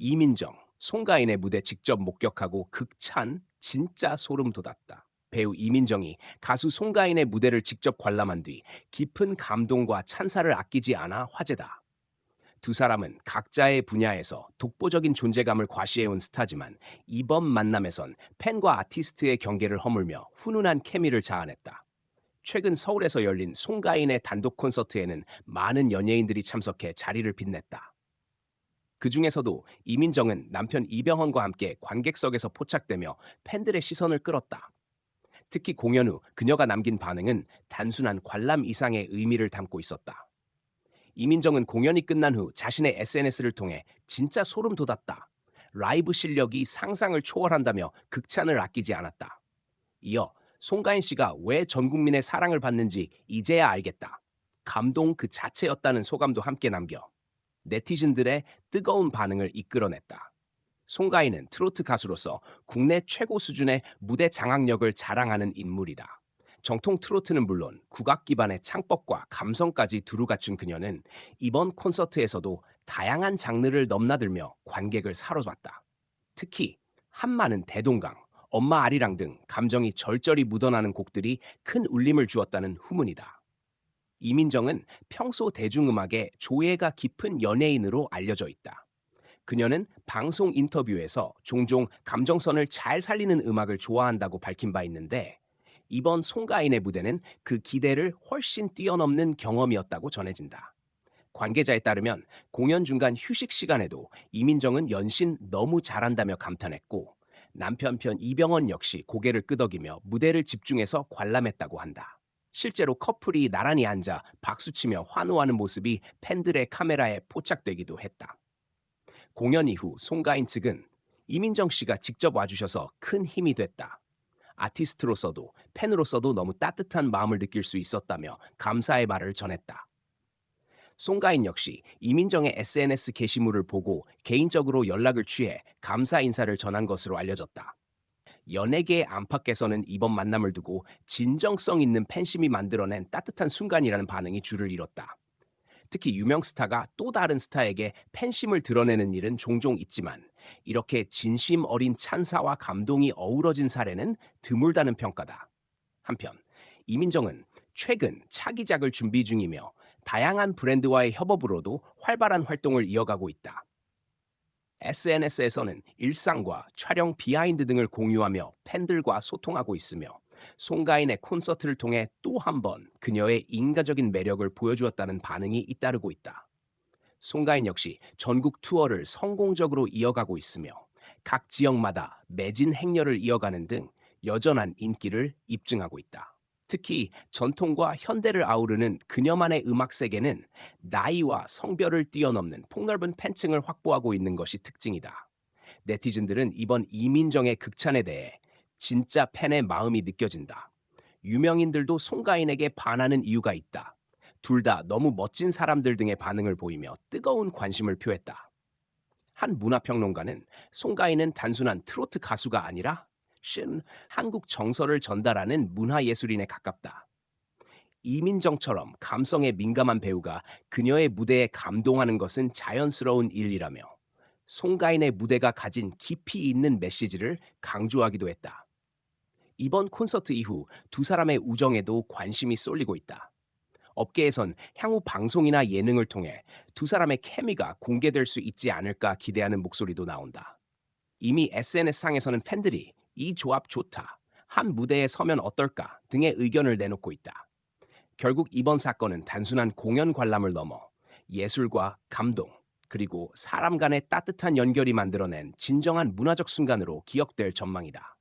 이민정, 송가인의 무대 직접 목격하고 극찬, 진짜 소름 돋았다. 배우 이민정이 가수 송가인의 무대를 직접 관람한 뒤 깊은 감동과 찬사를 아끼지 않아 화제다. 두 사람은 각자의 분야에서 독보적인 존재감을 과시해온 스타지만 이번 만남에선 팬과 아티스트의 경계를 허물며 훈훈한 케미를 자아냈다. 최근 서울에서 열린 송가인의 단독 콘서트에는 많은 연예인들이 참석해 자리를 빛냈다. 그 중에서도 이민정은 남편 이병헌과 함께 관객석에서 포착되며 팬들의 시선을 끌었다. 특히 공연 후 그녀가 남긴 반응은 단순한 관람 이상의 의미를 담고 있었다. 이민정은 공연이 끝난 후 자신의 SNS를 통해 진짜 소름 돋았다. 라이브 실력이 상상을 초월한다며 극찬을 아끼지 않았다. 이어 송가인 씨가 왜 전 국민의 사랑을 받는지 이제야 알겠다. 감동 그 자체였다는 소감도 함께 남겨 네티즌들의 뜨거운 반응을 이끌어냈다. 송가인은 트로트 가수로서 국내 최고 수준의 무대 장악력을 자랑하는 인물이다. 정통 트로트는 물론 국악 기반의 창법과 감성까지 두루 갖춘 그녀는 이번 콘서트에서도 다양한 장르를 넘나들며 관객을 사로잡았다. 특히 한마는 대동강, 엄마 아리랑 등 감정이 절절히 묻어나는 곡들이 큰 울림을 주었다는 후문이다. 이민정은 평소 대중음악에 조예가 깊은 연예인으로 알려져 있다. 그녀는 방송 인터뷰에서 종종 감정선을 잘 살리는 음악을 좋아한다고 밝힌 바 있는데 이번 송가인의 무대는 그 기대를 훨씬 뛰어넘는 경험이었다고 전해진다. 관계자에 따르면 공연 중간 휴식 시간에도 이민정은 연신 너무 잘한다며 감탄했고 남편 편 이병헌 역시 고개를 끄덕이며 무대를 집중해서 관람했다고 한다. 실제로 커플이 나란히 앉아 박수치며 환호하는 모습이 팬들의 카메라에 포착되기도 했다. 공연 이후 송가인 측은 이민정 씨가 직접 와주셔서 큰 힘이 됐다. 아티스트로서도 팬으로서도 너무 따뜻한 마음을 느낄 수 있었다며 감사의 말을 전했다. 송가인 역시 이민정의 SNS 게시물을 보고 개인적으로 연락을 취해 감사 인사를 전한 것으로 알려졌다. 연예계 안팎에서는 이번 만남을 두고 진정성 있는 팬심이 만들어낸 따뜻한 순간이라는 반응이 줄을 이뤘다. 특히 유명 스타가 또 다른 스타에게 팬심을 드러내는 일은 종종 있지만 이렇게 진심 어린 찬사와 감동이 어우러진 사례는 드물다는 평가다. 한편 이민정은 최근 차기작을 준비 중이며 다양한 브랜드와의 협업으로도 활발한 활동을 이어가고 있다. SNS에서는 일상과 촬영 비하인드 등을 공유하며 팬들과 소통하고 있으며 송가인의 콘서트를 통해 또 한 번 그녀의 인간적인 매력을 보여주었다는 반응이 잇따르고 있다. 송가인 역시 전국 투어를 성공적으로 이어가고 있으며 각 지역마다 매진 행렬을 이어가는 등 여전한 인기를 입증하고 있다. 특히 전통과 현대를 아우르는 그녀만의 음악 세계는 나이와 성별을 뛰어넘는 폭넓은 팬층을 확보하고 있는 것이 특징이다. 네티즌들은 이번 이민정의 극찬에 대해 진짜 팬의 마음이 느껴진다. 유명인들도 송가인에게 반하는 이유가 있다. 둘 다 너무 멋진 사람들 등의 반응을 보이며 뜨거운 관심을 표했다. 한 문화평론가는 송가인은 단순한 트로트 가수가 아니라 신 한국 정서를 전달하는 문화예술인에 가깝다. 이민정처럼 감성에 민감한 배우가 그녀의 무대에 감동하는 것은 자연스러운 일이라며 송가인의 무대가 가진 깊이 있는 메시지를 강조하기도 했다. 이번 콘서트 이후 두 사람의 우정에도 관심이 쏠리고 있다. 업계에선 향후 방송이나 예능을 통해 두 사람의 케미가 공개될 수 있지 않을까 기대하는 목소리도 나온다. 이미 SNS상에서는 팬들이 이 조합 좋다. 한 무대에 서면 어떨까 등의 의견을 내놓고 있다. 결국 이번 사건은 단순한 공연 관람을 넘어 예술과 감동, 그리고 사람 간의 따뜻한 연결이 만들어낸 진정한 문화적 순간으로 기억될 전망이다.